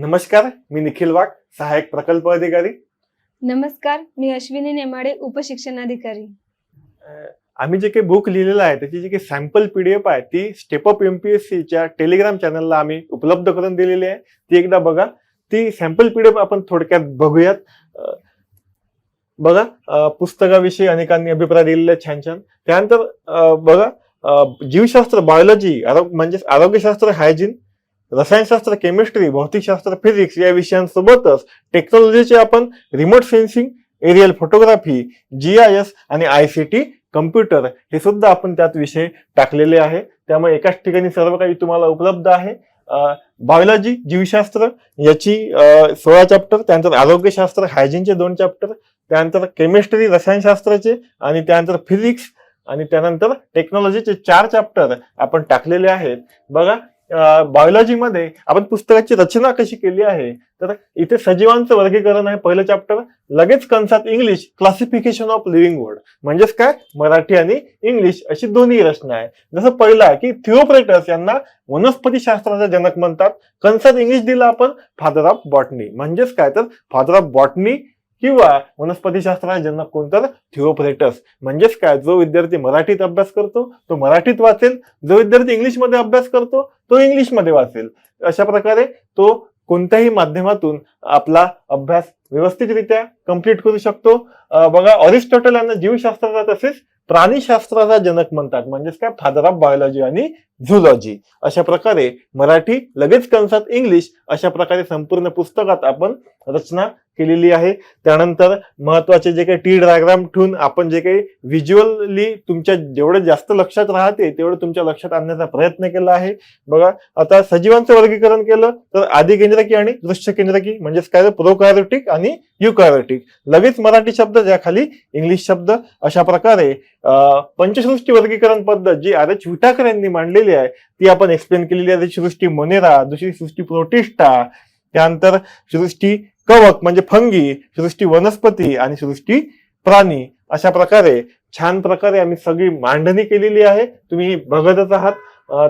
नमस्कार मी निखिल वाघ सहाय्यक प्रकल्प अधिकारी. नमस्कार मी अश्विनी नेमाडे उपशिक्षणाधिकारी. आम्ही जे काही बुक लिहिलेलं आहे त्याची जी काही सॅम्पल पीडीएफ आहे ती स्टेपअप एमपीएससीच्या टेलिग्राम चॅनलला आम्ही उपलब्ध करून दिलेली आहे. ती एकदा बघा. ती सॅम्पल पीडीएफ आपण थोडक्यात बघूयात. बघा पुस्तकाविषयी अनेकांनी अभिप्राय दिलेले छान छान त्यानंतर बघा जीवशास्त्र बायोलॉजी आरोग्य म्हणजे आरोग्यशास्त्र हायजीन रसायनशास्त्र केमिस्ट्री भौतिकशास्त्र फिजिक्स या विषयांसोबतच टेक्नॉलॉजीचे आपण remote sensing aerial photography G I S आणि आय सी टी कम्प्युटर हे सुद्धा आपण त्यात विषय टाकलेले आहे. त्यामुळे एकाच ठिकाणी सर्व काही तुम्हाला उपलब्ध आहे. बायोलॉजी जीवशास्त्र याची सोळा चॅप्टर त्यानंतर आरोग्यशास्त्र हायजीनचे दोन चॅप्टर त्यानंतर केमिस्ट्री रसायनशास्त्राचे आणि त्यानंतर फिजिक्स आणि त्यानंतर टेक्नॉलॉजीचे चार चॅप्टर आपण टाकलेले आहेत. बघा बायोलॉजीमध्ये आपण पुस्तकाची रचना कशी केली आहे तर इथे सजीवांचं वर्गीकरण आहे पहिलं चॅप्टर लगेच कंसात English classification of living world म्हणजेच काय? मराठी आणि इंग्लिश अशी दोन्ही रचना आहे. जसं पहिलं आहे की थिओप्रेटस यांना वनस्पती शास्त्राचा जनक म्हणतात. कंसात इंग्लिश दिला आपण फादर ऑफ बॉटनी म्हणजेच काय? तर फादर ऑफ बॉटनी किंवा वनस्पतीशास्त्राचा जनक कोणतं थिओप्रेटस. म्हणजेच काय? जो विद्यार्थी मराठीत अभ्यास करतो तो मराठीत वाचेल. जो विद्यार्थी इंग्लिशमध्ये अभ्यास करतो तो इंग्लिशमध्ये वाचेल. अशा प्रकारे तो कोणत्याही माध्यमातून आपला अभ्यास व्यवस्थितरित्या कंप्लीट करू शकतो. बघा ऑरिस्टॉटल यांना जीवशास्त्राचा तसेच प्राणीशास्त्राचा जनक म्हणतात. म्हणजेच काय? फादर ऑफ बायोलॉजी आणि झुलॉजी अशा प्रकारे मराठी लगेच कंसात इंग्लिश अशा प्रकारे संपूर्ण पुस्तकात आपण रचना केलेली आहे. त्यानंतर महत्त्वाचे जे काही टी डायग्राम ठेवून आपण जे काही व्हिज्युअली तुमच्या जेवढं जास्त लक्षात राहते तेवढं तुमच्या लक्षात आणण्याचा प्रयत्न केला आहे. बघा आता सजीवांचं वर्गीकरण केलं तर आधी केंद्रकी आणि दृश्य केंद्रकी म्हणजेच काय? प्रोकायोटिक आणि युकायोटिक लगेच मराठी शब्द ज्या खाली इंग्लिश शब्द अशा प्रकारे पंचसृष्टी वर्गीकरण पद्धत जी आर एच विटाकर यांनी मांडलेली आहे ती आपण एक्सप्लेन केलेली आहे. सृष्टी मोनेरा दुसरी सृष्टी प्रोटिष्ठा त्यानंतर सृष्टी कवक म्हणजे फंगी सृष्टी वनस्पती आणि सृष्टी प्राणी. अशा प्रकारे छान प्रकारे आम्ही सगळी मांडणी केलेली आहे. तुम्ही बघतच आहात.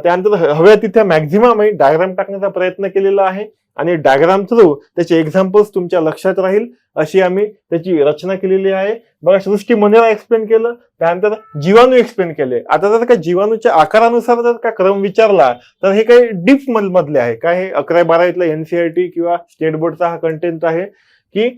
त्यानंतर हव्या तिथे मॅक्झिमम आम्ही डायग्राम टाकण्याचा प्रयत्न केलेला आहे. आणि डायग्राम थ्रू त्याचे एक्झाम्पल्स तुमच्या लक्षात राहील. अशी आम्ही त्याची रचना केलेली आहे. बघा सृष्टी मनेला एक्सप्लेन केलं त्यानंतर जीवाणू एक्सप्लेन केले. आता जर का जीवाणूच्या आकारानुसार जर का क्रम विचारला तर हे काही डीप मधले आहे. काय हे अकरा बारावीतला एनसीआरटी किंवा स्टेट बोर्डचा हा कंटेंट आहे की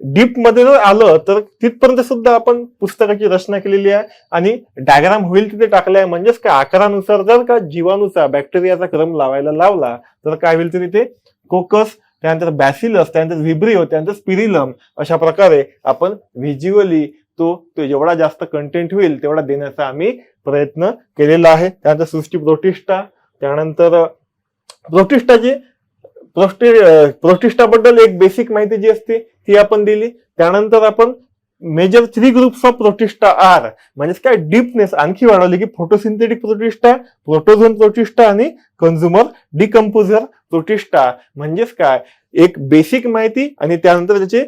डीपमध्ये जर आलं तर तिथपर्यंत सुद्धा आपण पुस्तकाची रचना केलेली आहे आणि डायग्राम होईल तिथे टाकलाय. म्हणजेच का आकारानुसार जर का जीवाणूचा बॅक्टेरियाचा क्रम लावायला लावला तर काय होईल तर तिथे कोकस त्यानंतर बॅसिलस त्यानंतर व्हिब्रिओ त्यानंतर स्पिरिलम अशा प्रकारे आपण व्हिज्युअली तो तो जेवढा जास्त कंटेंट होईल तेवढा देण्याचा आम्ही प्रयत्न केलेला आहे. त्यानंतर सृष्टी प्रोटिष्ठा त्यानंतर प्रोटिस्टाची प्रोस्टि प्रोटिस्टाबद्दल एक बेसिक माहिती जी असते ती आपण दिली. त्यानंतर आपण major three groups of protista are म्हणजेच काय? डीपनेस आणखी वाढवली की फोटोसिंथेटिक प्रोटिस्टा प्रोटोझोन प्रोटिस्टा आणि कन्झ्युमर डिकम्पोजर प्रोटिस्टा म्हणजेच काय? एक बेसिक माहिती आणि त्यानंतर त्याचे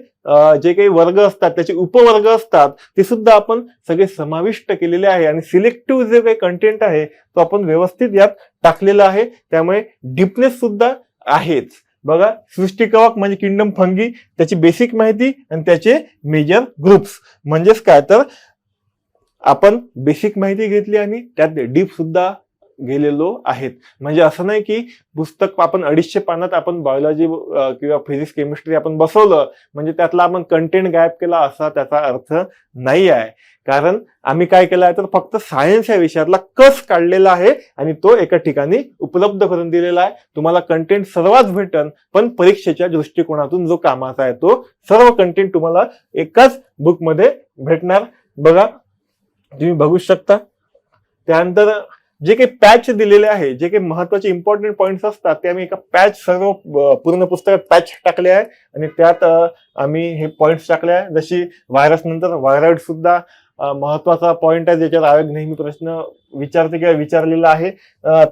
जे काही वर्ग असतात त्याचे उपवर्ग असतात ते सुद्धा आपण सगळे समाविष्ट केलेले आहे आणि सिलेक्टिव्ह जे काही कंटेंट आहे तो आपण व्यवस्थित यात टाकलेला आहे. त्यामुळे डीपनेस सुद्धा आहेच. बघा सृष्टी कवक म्हणजे किंगडम फंगी त्याची बेसिक माहिती आणि त्याचे मेजर ग्रुप्स म्हणजेच काय तर आपण बेसिक माहिती घेतली आणि त्यात डीप सुद्धा गेलेलो आहेत. म्हणजे असं नाही की पुस्तक आपण अडीचशे पानात आपण बायोलॉजी किंवा फिजिक्स केमिस्ट्री आपण बसवलं म्हणजे त्यातला आपण कंटेंट गायब केला असा त्याचा अर्थ नाही आहे. कारण आम्ही काय केलं आहे तर फक्त सायन्स या विषयातला कस काढलेला आहे आणि तो एका ठिकाणी उपलब्ध करून दिलेला आहे. तुम्हाला कंटेंट सर्वच भेटन पण परीक्षेच्या दृष्टिकोनातून जो कामाचा आहे तो सर्व कंटेंट तुम्हाला एकाच बुकमध्ये भेटणार. बघा तुम्ही बघू शकता. त्यानंतर जे काही पॅच दिलेले आहे जे काही महत्त्वाचे इम्पॉर्टंट पॉईंट्स असतात ते आम्ही एका पॅच सर्व पूर्ण पुस्तकात पॅच टाकले आहे. आणि त्यात आम्ही हे पॉईंट्स टाकले आहे. जशी व्हायरस नंतर व्हायरॉइड सुद्धा महत्त्वाचा पॉईंट आहे ज्याच्यावर आयोग नेहमी प्रश्न विचारते किंवा विचारलेला आहे.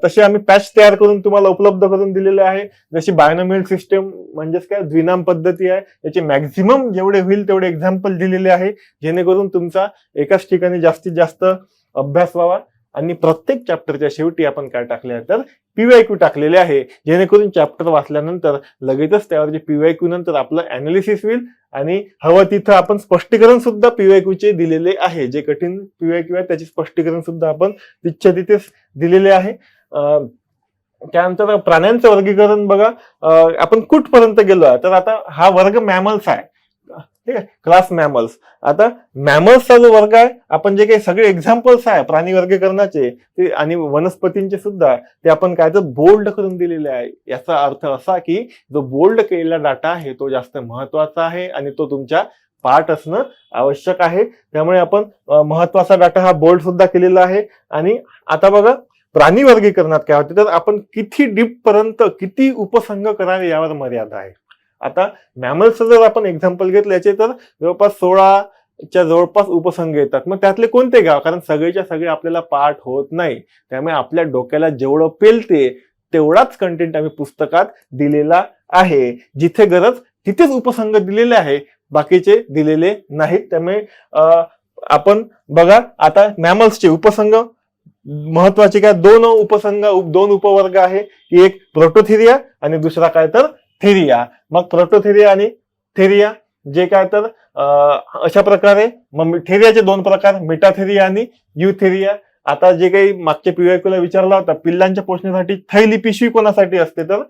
तसे आम्ही पॅच तयार करून तुम्हाला उपलब्ध करून दिलेले आहे. जशी बायनोमेल सिस्टम म्हणजेच काय द्विनाम पद्धती आहे याचे मॅक्झिमम जेवढे होईल तेवढे एक्झाम्पल दिलेले आहे. जेणेकरून तुमचा एकाच ठिकाणी जास्तीत जास्त अभ्यास व्हावा. आणि प्रत्येक चॅप्टरच्या शेवटी आपण काय टाकले आहे तर पीवायक्यू टाकलेले आहे. जेणेकरून चॅप्टर वाचल्यानंतर लगेचच त्यावर जे पीवायक्यू नंतर आपलं अनालिसिस होईल आणि हवं तिथं आपण स्पष्टीकरण सुद्धा PYQ चे दिलेले आहे. जे कठीण पीवायक्यू आहे त्याचे स्पष्टीकरण सुद्धा आपण तिथच्या तिथेच दिलेले आहे. त्यानंतर प्राण्यांचं वर्गीकरण बघा. आपण कुठपर्यंत गेलो आहे? तर आता हा वर्ग मॅमल्स आहे. ठीक आहे? क्लास मॅमल्स आता मॅमल्सचा जो वर्ग आहे आपण जे काही सगळे एक्झाम्पल्स आहे प्राणी वर्गीकरणाचे ते आणि वनस्पतींचे सुद्धा ते आपण काय तर बोल्ड करून दिलेले आहे. याचा अर्थ असा की जो बोल्ड केलेला डाटा आहे तो जास्त महत्त्वाचा आहे आणि तो तुमच्या पाठ असणं आवश्यक आहे. त्यामुळे आपण महत्त्वाचा डाटा हा बोल्ड सुद्धा केलेला आहे. आणि आता बघा प्राणी वर्गीकरणात काय होते? तर आपण किती डीप पर्यंत किती उपसंग करावे यावर मर्यादा आहे. आता मॅमल्सचं जर आपण एक्झाम्पल घेतलं याचे तर जवळपास सोळाच्या जवळपास उपसंग येतात. मग त्यातले कोणते गाव? कारण सगळेच्या सगळे आपल्याला पाठ होत नाही. त्यामुळे आपल्या डोक्याला जेवढं पेलते तेवढाच कंटेंट आम्ही पुस्तकात दिलेला आहे. जिथे गरज तिथेच उपसंग दिलेले आहे. बाकीचे दिलेले नाहीत. त्यामुळे आपण बघा आता मॅमल्सचे उपसंग महत्त्वाचे काय? दोन उपसंघ उप- दोन उपवर्ग आहे. की एक प्रोटोथिरिया आणि दुसरा काय तर थेरिया. मग प्रोटोथेरिया आणि थेरिया जे काय तर अशा प्रकारे मग थेरियाचे दोन प्रकार मेटाथेरिया आणि युथेरिया आता जे काही मागच्या पिवायकूला विचारला होता पिल्लांच्या पोषणासाठी थैली पिशवी कोणासाठी असते तर?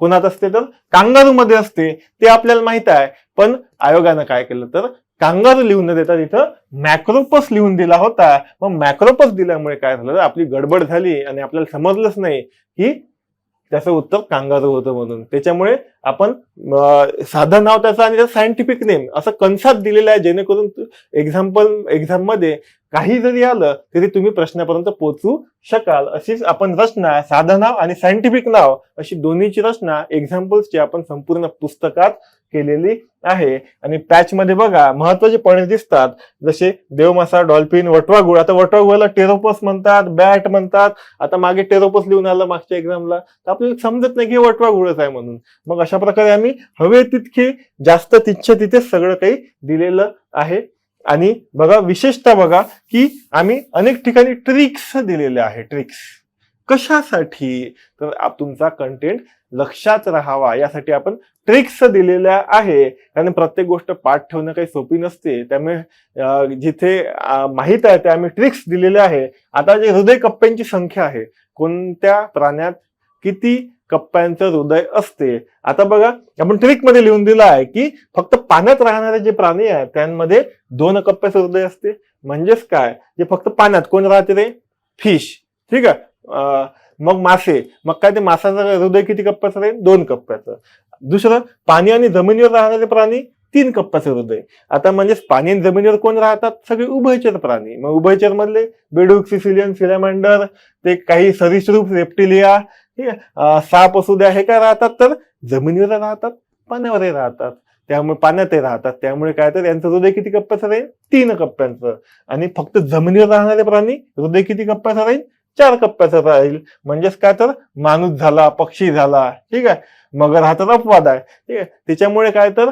कोणात असते तर? कांगारू मध्ये असते. ते आपल्याला माहीत आहे. पण आयोगानं काय केलं तर? कांगारू लिहून न देता तिथं मॅक्रोपस लिहून दिला होता. मग मॅक्रोपस दिल्यामुळे काय झालं? आपली गडबड झाली आणि आपल्याला समजलंच नाही की त्याचं उत्तर कांगारू होतं म्हणून. त्याच्यामुळे आपण साधं नाव त्याचं आणि सायंटिफिक नेम असं कन्सात दिलेलं आहे जेणेकरून एक्झाम्पल एक्झाममध्ये काही जरी आलं तरी तुम्ही प्रश्नापर्यंत पोहोचू शकाल. अशीच आपण रचना साधं नाव आणि सायंटिफिक नाव अशी दोन्हीची रचना एक्झाम्पल्सची आपण संपूर्ण पुस्तकात केलेली आहे. आणि पॅच मध्ये बघा महत्त्वाचे पॉईंट दिसतात. जसे देवमासा डॉल्फिन वटवागुळ आता वटवागुळाला टेरोपस म्हणतात बॅट म्हणतात. आता मागे टेरोपस लिहून आलं मागच्या एक्झामला तर आपल्याला समजत नाही की वटवागुळच आहे म्हणून. मग अशा प्रकारे आम्ही हवे तितके जास्त तिथच्या तिथेच सगळं काही दिलेलं आहे. आणि बघा विशेषतः बघा की आम्ही अनेक ठिकाणी ट्रिक्स दिलेले आहे ट्रिक्स कशासाठी? तर तुमचा कंटेंट लक्षात राहावा. यासाठी आपण ट्रिक्स दिलेल्या आहे. कारण प्रत्येक गोष्ट पाठ ठेवणं काही सोपी नसते. त्यामुळे जिथे माहीत माहीत आहे ते आम्ही ट्रिक्स दिलेले आहे. आता जे हृदय कप्प्यांची संख्या आहे कोणत्या प्राण्यात किती कप्प्यांचं हृदय असते? आता बघा आपण ट्रिकमध्ये लिहून दिलं आहे की फक्त पाण्यात राहणारे जे प्राणी आहेत त्यांमध्ये दोन कप्प्याचं हृदय असते. म्हणजेच काय? जे फक्त पाण्यात कोण राहते रे? फिश ठीक आहे? मग मासे. मग काय ते मासाचं हृदय किती कप्प्याचं राहील? दोन कप्प्याचं. दुसरं पाणी आणि जमिनीवर राहणारे प्राणी तीन कप्प्याचं हृदय. आता म्हणजेच पाणी आणि जमिनीवर कोण राहतात? सगळे उभयचर प्राणी. मग उभयचर मधले बेडूक सिसिलियन सिलेमांडर ते काही सरीसृप रेप्टिलिया ठीक आहे साप असू द्या हे काय राहतात? तर जमिनीवर राहतात पाण्यावरही राहतात. त्यामुळे पाण्यात राहतात. त्यामुळे काय तर यांचं हृदय किती कप्प्याचं राहील? तीन कप्प्यांचं. आणि फक्त जमिनीवर राहणारे प्राणी हृदय किती कप्प्याचं राहील? चार कप्प्याचं राहील. म्हणजेच काय तर माणूस झाला पक्षी झाला. ठीक आहे? मगर हा तर अपवाद आहे. ठीक आहे? त्याच्यामुळे काय तर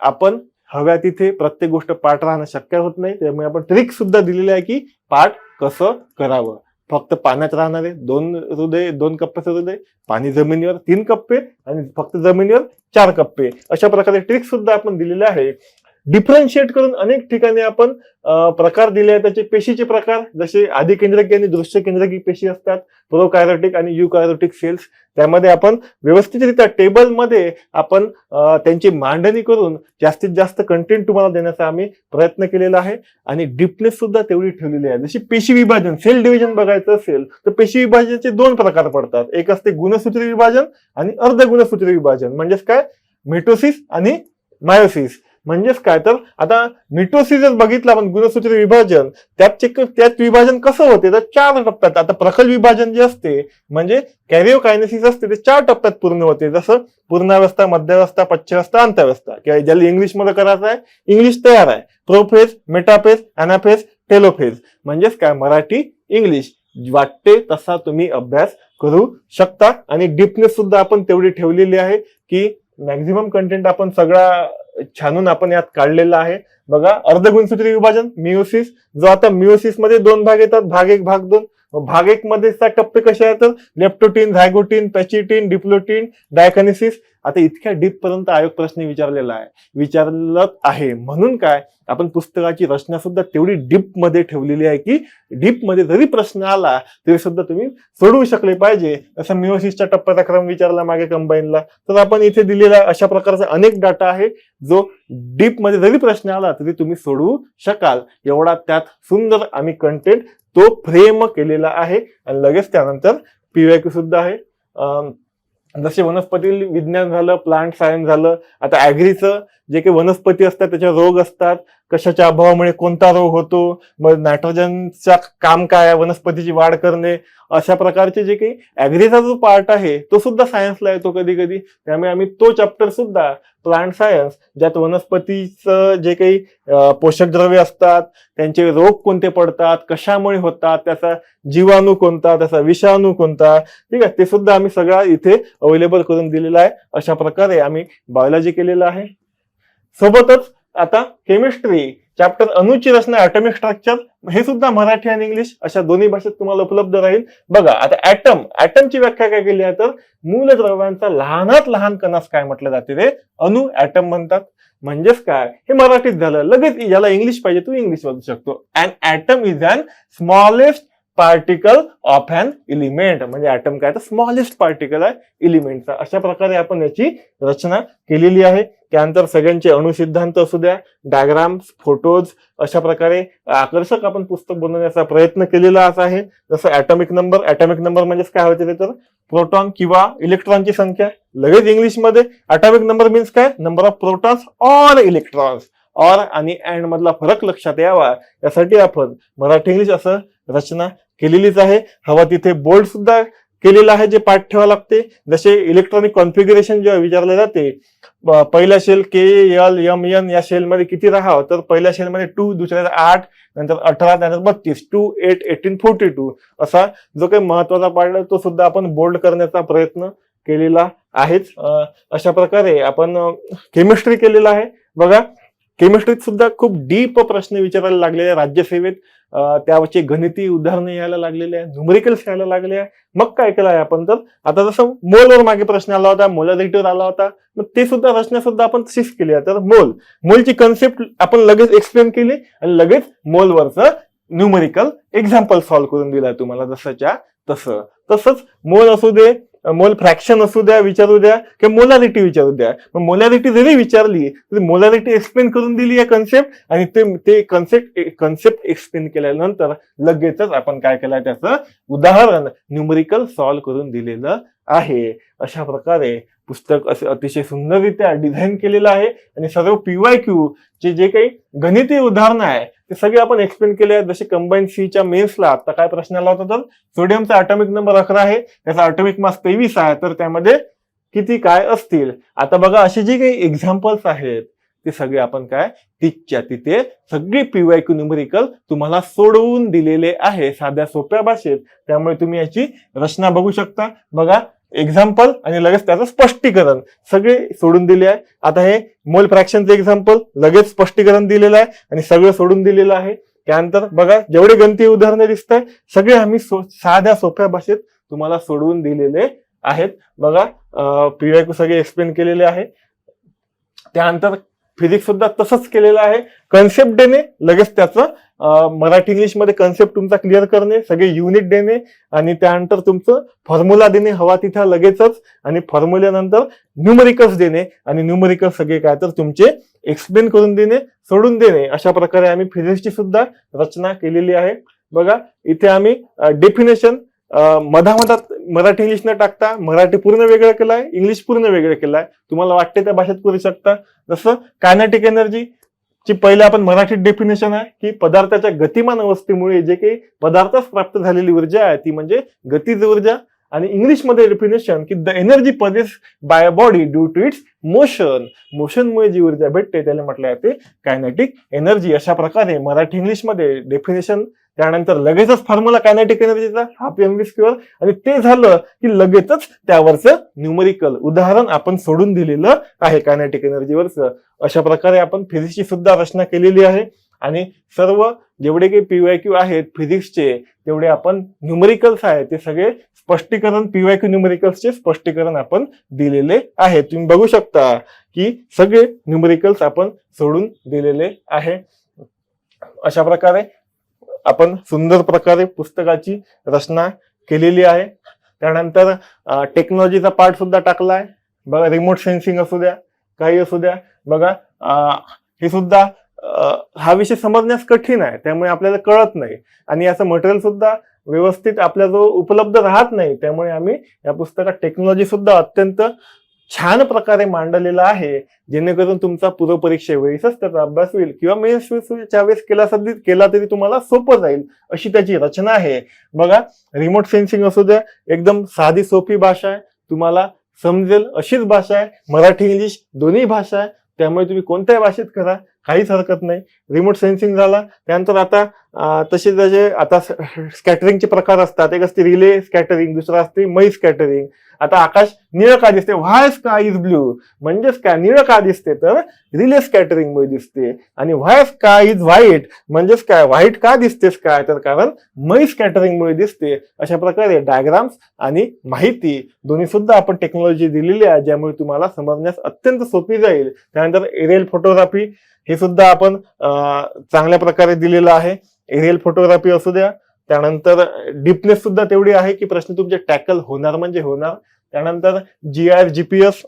आपण हव्या तिथे प्रत्येक गोष्ट पाठ राहणं शक्य होत नाही. त्यामुळे आपण ट्रिक सुद्धा दिलेली आहे की पाठ कसं करावं? फक्त पाण्यात राहणारे दोन हृदय दोन कप्प्याचे हृदय पाणी जमिनीवर तीन कप्पे आणि फक्त जमिनीवर चार कप्पे. अशा प्रकारे ट्रिक सुद्धा आपण दिलेले आहे. डिफरन्शिएट करून अनेक ठिकाणी आपण प्रकार दिले आहेत. त्याचे पेशीचे प्रकार जसे आधिकेंद्रकी आणि दृश्य केंद्रकी पेशी असतात प्रोकायरोटिक आणि युकायरोटिक सेल्स त्यामध्ये आपण व्यवस्थितरित्या टेबलमध्ये आपण त्यांची मांडणी करून जास्तीत जास्त कंटेंट तुम्हाला देण्याचा आम्ही प्रयत्न केलेला आहे. आणि डिपनेस सुद्धा तेवढी ठेवलेली आहे. जशी पेशी विभाजन सेल डिव्हिजन बघायचं असेल तर पेशी विभाजनाचे दोन प्रकार पडतात. एक असते गुणसूत्री विभाजन आणि अर्ध गुणसूत्री विभाजन. म्हणजेच काय? मेटोसिस आणि मायोसिस म्हणजेच काय? तर आता मिटोसिस बघितलं आपण गुणसूत्र विभाजन त्यात त्यात विभाजन कसं होते? तर चार टप्प्यात आता प्रखल विभाजन जे असते म्हणजे कॅरिओ कायनेसिस असते ते चार टप्प्यात पूर्ण होते. जसं पूर्णावस्था मध्यावस्था पश्चावस्था अंत्यावस्था किंवा ज्याला इंग्लिशमध्ये करायचं आहे इंग्लिश तयार आहे. प्रोफेज मेटाफेज अनाफेज टेलोफेज म्हणजेच काय? मराठी इंग्लिश वाटते तसा तुम्ही अभ्यास करू शकता. आणि डीपनेस सुद्धा आपण तेवढी ठेवलेली आहे की मॅक्झिमम कंटेंट आपण सगळा छानून आपण यात काढलेला आहे. बघा अर्धगुणसूत्री विभाजन मिओसिस जो आता मिओसिसमध्ये दोन भाग येतात भाग एक भाग दोन. भाग एक मध्ये टप्पे कसे आहेत लेप्टोटीन झायगोटीन पॅचिटीन डिप्लोटीन डायकनिसिस आता इतक्या डीप पर्यंत आयोग प्रश्न विचारलेला आहे. विचारलं आहे. म्हणून काय? आपण पुस्तकाची रचना सुद्धा तेवढी डीपमध्ये ठेवलेली आहे की डीपमध्ये जरी प्रश्न आला तरी सुद्धा तुम्ही सोडवू शकले पाहिजे. जसं मिओसिसच्या टप्प्याचा क्रम विचारला मागे कंबाईनला तर आपण इथे दिलेला अशा प्रकारचा अनेक डाटा आहे जो डीपमध्ये जरी प्रश्न आला तरी तुम्ही सोडवू शकाल. एवढा त्यात सुंदर आम्ही कंटेंट तो फ्रेम केलेला आहे. आणि लगेच त्यानंतर पीवायक्यू सुद्धा आहे. जसे वनस्पती विज्ञान झालं प्लांट सायन्स झालं आता ॲग्रीचं जे काही वनस्पती असतात त्याचे रोग असतात कशाच्या अभावामुळे कोणता रोग होतो मग नायट्रोजनचा काम काय आहे वनस्पतीची वाढ करणे अशा प्रकारचे जे काही ऍग्रीचा जो पार्ट आहे तो सुद्धा सायन्सला येतो कधी कधी त्यामुळे आम्ही तो चॅप्टर सुद्धा प्लांट सायन्स ज्यात वनस्पतीचं जे काही पोषक द्रव्य असतात त्यांचे रोग कोणते पडतात कशामुळे होतात त्याचा जीवाणू कोणता त्याचा विषाणू कोणता ठीक आहे ते सुद्धा आम्ही सगळा इथे अवेलेबल करून दिलेला आहे. अशा प्रकारे आम्ही बायोलॉजी केलेलं आहे. सोबतच आता केमिस्ट्री चॅप्टर अणूची रचना ऍटॉमिक स्ट्रक्चर हे सुद्धा मराठी आणि इंग्लिश अशा दोन्ही भाषेत तुम्हाला उपलब्ध राहील. बघा आता ऍटम ऍटमची व्याख्या काय केली आहे तर मूलद्रव्यांचा लहानात लहान कणास काय म्हटलं जाते रे? अणु ऍटम म्हणतात. म्हणजेच काय? हे मराठीत झालं. लगेच याला इंग्लिश पाहिजे तू इंग्लिश वाचू शकतो. And atom is an smallest particle of an element म्हणजे ऍटम काय? तर स्मॉलेस्ट पार्टिकल आहे इलिमेंटचा अशा प्रकारे आपण याची रचना केलेली आहे. त्यानंतर सगळ्यांचे अणुसिद्धांत असू द्या डायग्राम्स फोटोज अशा प्रकारे आकर्षक आपण पुस्तक बनवण्याचा प्रयत्न केलेला असा आहे. जसं ऍटॉमिक नंबर ऍटॉमिक नंबर म्हणजेच काय होते तर? प्रोटॉन किंवा इलेक्ट्रॉनची संख्या. लगेच इंग्लिशमध्ये ऍटॉमिक नंबर मीन्स काय? Number of protons or electrons or आणि अँड मधला फरक लक्षात यावा. यासाठी आपण मराठी इंग्लिश असं रचना केलेलीच आहे. हवा तिथे बोर्ड सुद्धा केलेलं आहे जे पाठ ठेवा लागते. जसे इलेक्ट्रॉनिक कॉन्फिगरेशन जेव्हा विचारले जाते पहिल्या shell K L M N या शेलमध्ये किती राहावं? तर पहिल्या शेलमध्ये टू दुसऱ्या आठ नंतर अठरा त्यानंतर बत्तीस. Two eight eighteen forty two असा जो काही महत्त्वाचा पार्ट आहे तो सुद्धा आपण बोल्ड करण्याचा प्रयत्न केलेला आहेच. अशा प्रकारे आपण केमिस्ट्री केलेला आहे. बघा केमिस्ट्रीत सुद्धा खूप डीप प्रश्न विचारायला लागलेले आहे राज्यसेवेत त्यावरचे गणिती उदाहरणं यायला लागलेले आहे न्युमरिकल्स यायला लागले. आहे मग काय केलं आहे आपण तर? आता जसं मोलवर मागे प्रश्न आला होता मोलॅरिटीवर आला होता मग ते सुद्धा रचना सुद्धा आपण शिफ्ट केली. आहे तर मोल. मोलची कन्सेप्ट आपण लगेच एक्सप्लेन केली आणि लगेच मोलवरचं न्यूमरिकल एक्झाम्पल सॉल्व्ह करून दिलाय तुम्हाला जसंच्या तसं. तसंच मोल असू दे मोल फ्रॅक्शन असू द्या विचारू द्या किंवा मोलॅरिटी विचारू द्या. मग मोलॅरिटी जरी विचारली तरी मोलॅरिटी एक्सप्लेन करून दिली या कन्सेप्ट आणि ते ते कन्सेप्ट कन्सेप्ट एक्सप्लेन केल्यानंतर लगेचच आपण काय केलं त्याचं उदाहरण न्यूमरिकल सॉल्व्ह करून दिलेलं आहे. अशा प्रकारे पुस्तक असे अतिशय सुंदररित्या डिझाईन केलेलं आहे. आणि सर्व पीवाय क्यू चे जे काही गणितीय उदाहरणं आहे ते सगळे आपण एक्सप्लेन केले आहेत. जसे कंबाईन सीच्या मेन्सला आता काय प्रश्न आला होता तर सोडियमचा अटॉमिक नंबर अकरा आहे. त्याचा अटॉमिक मास तेवीस आहे. तर त्यामध्ये किती काय असतील? आता बघा असे जे काही एक्झाम्पल्स आहेत ते सगळे आपण काय? तिथच्या तिथे सगळी पीवायक्यू न्यूमरिकल तुम्हाला सोडवून दिलेले आहे साध्या सोप्या भाषेत. त्यामुळे तुम्ही याची रचना बघू शकता. बघा एक्झाम्पल आणि लगेच त्याचं स्पष्टीकरण. सगळे सोडून दिले आहे. आता हे मोल फ्रॅक्शनचं एक्झाम्पल लगेच स्पष्टीकरण दिलेलं आहे आणि सगळं सोडून दिलेलं आहे. त्यानंतर बघा जेवढे गणती उदाहरणं दिसत आहे सगळे आम्ही सो- साध्या सोप्या भाषेत तुम्हाला सोडवून दिलेले आहेत. बघा पीवायकू सगळे एक्सप्लेन केलेले आहे. त्यानंतर फिजिक्स सुद्धा तसंच केलेलं आहे. कन्सेप्ट देणे लगेच त्याचं मराठी इंग्लिशमध्ये कन्सेप्ट तुमचा क्लिअर करणे सगळे युनिट देणे आणि त्यानंतर तुमचं फॉर्म्युला देणे हवा तिथं लगेचच आणि फॉर्म्युल्यानंतर न्यूमरिकल्स देणे आणि न्यूमरिकल्स सगळे काय तर तुमचे एक्सप्लेन करून देणे सोडून देणे अशा प्रकारे आम्ही फिजिक्सची सुद्धा रचना केलेली आहे. बघा इथे आम्ही डेफिनेशन मधामधात मराठी इंग्लिश न टाकता मराठी पूर्ण वेगळं केलं आहे इंग्लिश पूर्ण वेगळं केलं आहे तुम्हाला वाटते त्या भाषेत करू शकता. जसं कायनेटिक एनर्जी ची पहिले आपण मराठीत डेफिनेशन आहे की पदार्थाच्या गतिमान अवस्थेमुळे जे काही पदार्थास प्राप्त झालेली ऊर्जा आहे ती म्हणजे गतीज ऊर्जा. आणि इंग्लिशमध्ये डेफिनेशन की the energy Pradesh by body due to its motion मोशनमुळे जी ऊर्जा भेटते त्याला म्हटलं जाते कायनेटिक एनर्जी अशा प्रकारे मराठी इंग्लिशमध्ये डेफिनेशन त्यानंतर लगेचच फॉर्म्युला कायनेटिक एनर्जीचा हाफ एमव्ही स्क्वेअर आणि ते झालं की लगेचच त्यावरचं न्यूमरिकल उदाहरण आपण सोडून दिलेलं आहे कायनेटिक एनर्जीवरचं अशा प्रकारे आपण फिजिक्सची सुद्धा रचना केलेली आहे. आणि सर्व जेवढे काही पीवाय क्यू आहेत फिजिक्सचे तेवढे आपण न्यूमरिकल्स आहेत ते सगळे स्पष्टीकरण पीवाय क्यू न्यूमरिकल्सचे स्पष्टीकरण आपण दिलेले आहे. तुम्ही बघू शकता की सगळे न्यूमरिकल्स आपण सोडून दिलेले आहे. अशा प्रकारे आपण सुंदर प्रकारे पुस्तकाची रचना केलेली आहे. त्यानंतर टेक्नॉलॉजीचा पार्ट सुद्धा टाकलाय बघा रिमोट सेन्सिंग असू द्या काही असू द्या. बघा हे सुद्धा हा विषय समजण्यास कठीण आहे. त्यामुळे आपल्याला कळत नाही. आणि याचं मटेरियल सुद्धा व्यवस्थित आपल्याजवळ उपलब्ध राहत नाही. त्यामुळे आम्ही या पुस्तकात टेक्नॉलॉजी सुद्धा अत्यंत छान प्रकारे मांडलेला आहे जेणेकरून तुमचा पूर्वपरीक्षे परीक्षेवेळीच त्याचा अभ्यास होईल किंवा मेन्सच्या वेळेस केला सध्या केला तरी तुम्हाला सोपं जाईल अशी त्याची रचना आहे. बघा रिमोट सेन्सिंग असू द्या एकदम साधी सोपी भाषा आहे तुम्हाला समजेल अशीच भाषा आहे मराठी इंग्लिश दोन्ही भाषा आहे त्यामुळे तुम्ही कोणत्याही भाषेत करा काहीच हरकत नाही. रिमोट सेन्सिंग झाला त्यानंतर आता तसेच तसे जसे आता स्कॅटरिंगचे प्रकार असतात. एक असते रिले स्कॅटरिंग दुसरं असते मै स्कॅटरिंग आता आकाश निळं का दिसते? व्हाय स्काय इज ब्ल्यू म्हणजेच काय निळं का दिसते? तर रिले स्कॅटरिंग मुळे दिसते. आणि व्हाय स्काय इज व्हाईट म्हणजेच काय व्हाईट का दिसते स्काय तर कारण मै स्कॅटरिंग मुळे दिसते. अशा प्रकारे डायग्राम्स आणि माहिती दोन्ही सुद्धा आपण टेक्नॉलॉजी दिलेली आहे ज्यामुळे तुम्हाला समजण्यास अत्यंत सोपी जाईल. त्यानंतर एरियल फोटोग्राफी हे सुद्धा आपण चांगल्या प्रकारे दिलेलं आहे. एरियल फोटोग्राफी असू द्या त्यानंतर डीपनेस सुद्धा तेवढी आहे की प्रश्न तुमचे टॅकल होणार म्हणजे होणार. त्यानंतर जी आर जीपीएस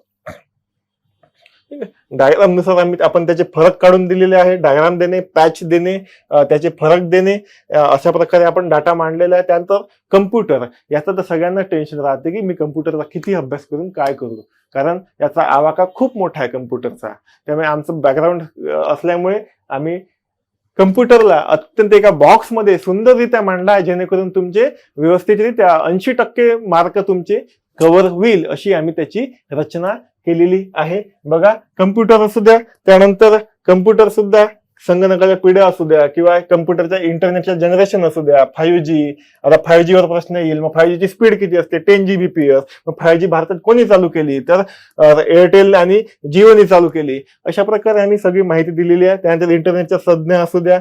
डायग्रामनुसार आम्ही आपण त्याचे फरक काढून दिलेले आहे. डायग्राम देणे पॅच देणे त्याचे फरक देणे अशा प्रकारे आपण डाटा मांडलेला आहे. त्यानंतर कम्प्युटर याचं तर सगळ्यांना टेन्शन राहते की मी कम्प्युटरचा किती अभ्यास करून काय करू? कारण याचा आवाका खूप मोठा आहे कम्प्युटरचा त्यामुळे आमचं बॅकग्राऊंड असल्यामुळे आम्ही कम्प्युटरला अत्यंत एका बॉक्समध्ये सुंदररित्या मांडला आहे जेणेकरून तुमचे व्यवस्थितरित्या ऐंशी टक्के मार्क तुमचे कव्हर होईल अशी आम्ही त्याची रचना केलेली आहे. बघा कम्प्युटर असू द्या त्यानंतर कम्प्युटर सुद्धा संगणकाच्या पिढ्या असू द्या किंवा कम्प्युटरच्या इंटरनेटच्या जनरेशन असू द्या फाईव्ह जी आता फाईव्ह जी वर प्रश्न येईल मग फायव्ह ची स्पीड किती असते? Ten G B P S मग फायव्ह जी भारतात कोणी चालू केली? तर एअरटेल आणि जिओनी चालू केली. अशा प्रकारे आम्ही सगळी माहिती दिलेली आहे. त्यानंतर इंटरनेटच्या संज्ञा असू द्या.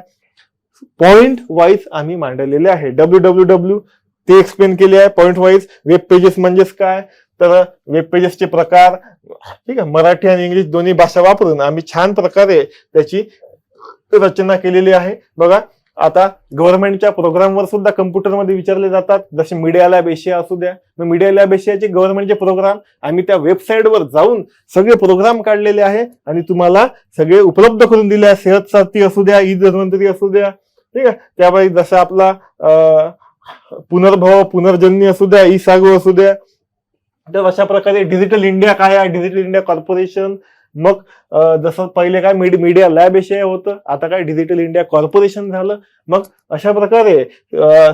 पॉइंट वाईज आम्ही मांडलेले आहे. डब्ल्यू डब्ल्यू डब्ल्यू ते एक्सप्लेन केले आहे. पॉइंट वाईज वेब पेजेस म्हणजेच काय? तर वेब पेजेसचे प्रकार ठीक आहे मराठी आणि इंग्लिश दोन्ही भाषा वापरून आम्ही छान प्रकारे त्याची रचना केलेली आहे. बघा आता गव्हर्नमेंटच्या प्रोग्रामवर सुद्धा कम्प्युटरमध्ये विचारले जातात. जसे मीडिया लॅब एशिया असू द्या. मग मीडिया लॅब एशियाचे गव्हर्नमेंटचे प्रोग्राम आम्ही त्या वेबसाईटवर जाऊन सगळे प्रोग्राम काढलेले आहे. आणि तुम्हाला सगळे उपलब्ध करून दिले आहे. सेहत साथी असू द्या ई धन्वंतरी असू द्या. ठीक आहे? त्यावेळी जसं आपला पुनर्भव पुनर्जन्य असू द्या ई सागो असू द्या. तर अशा प्रकारे डिजिटल इंडिया काय आहे? डिजिटल इंडिया कॉर्पोरेशन मग जसं पहिले काय मीडिया लॅब एशिया होतं आता काय डिजिटल इंडिया कॉर्पोरेशन झालं. मग अशा प्रकारे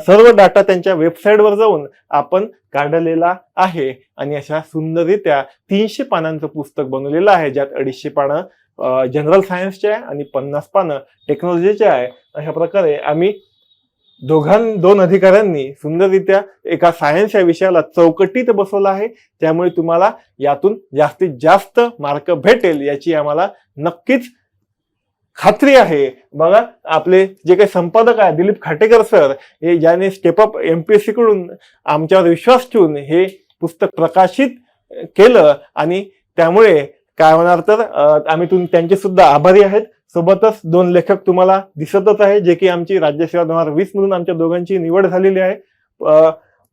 सर्व डाटा त्यांच्या वेबसाईटवर जाऊन आपण काढलेला आहे. आणि अशा सुंदररित्या तीनशे पानांचं पुस्तक बनवलेलं आहे ज्यात अडीचशे पानं जनरल सायन्सचे आहे आणि पन्नास पानं टेक्नॉलॉजीचे आहे. अशा प्रकारे आम्ही दोघां दोन अधिकाऱ्यांनी सुंदररित्या एका सायन्स या विषयाला चौकटीत बसवलं आहे. त्यामुळे तुम्हाला यातून जास्तीत जास्त मार्क भेटेल याची आम्हाला नक्कीच खात्री आहे. बघा आपले जे काही संपादक आहे दिलीप खाटेकर सर हे ज्याने स्टेपअप एम पी एसकडून आमच्यावर विश्वास ठेवून हे पुस्तक प्रकाशित केलं आणि त्यामुळे काय होणार तर आम्ही तुम त्यांचे सुद्धा आभारी आहेत. सोबतच दोन लेखक तुम्हाला दिसतच आहे जे की आमची राज्यसेवा दोन हजार वीस मधून आमच्या दोघांची निवड झालेली आहे.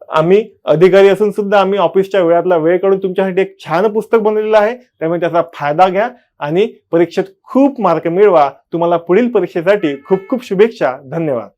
आम्ही अधिकारी असून सुद्धा आम्ही ऑफिसच्या वेळातला वेळ काढून तुमच्यासाठी एक छान पुस्तक बनवलेलं आहे. त्यामुळे त्याचा फायदा घ्या आणि परीक्षेत खूप मार्क मिळवा. तुम्हाला पुढील परीक्षेसाठी खूप खूप शुभेच्छा. धन्यवाद.